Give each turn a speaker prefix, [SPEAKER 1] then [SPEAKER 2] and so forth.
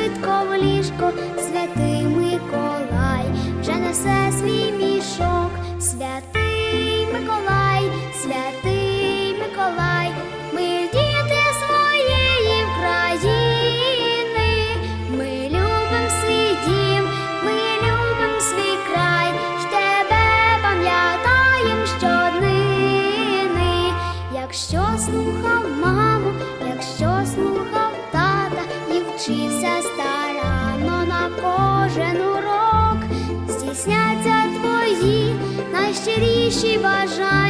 [SPEAKER 1] швидко в ліжко, святий Миколай, вже несе свій мішок, святий Миколай, святий Миколай, ми діти своєї країни, ми любим свій дім, ми любим свій край, й тебе пам'ятаєм щоднини, якщо слухав маму, якщо слухав вчився старанно на кожен урок, здійсняться твої найщиріші бажання,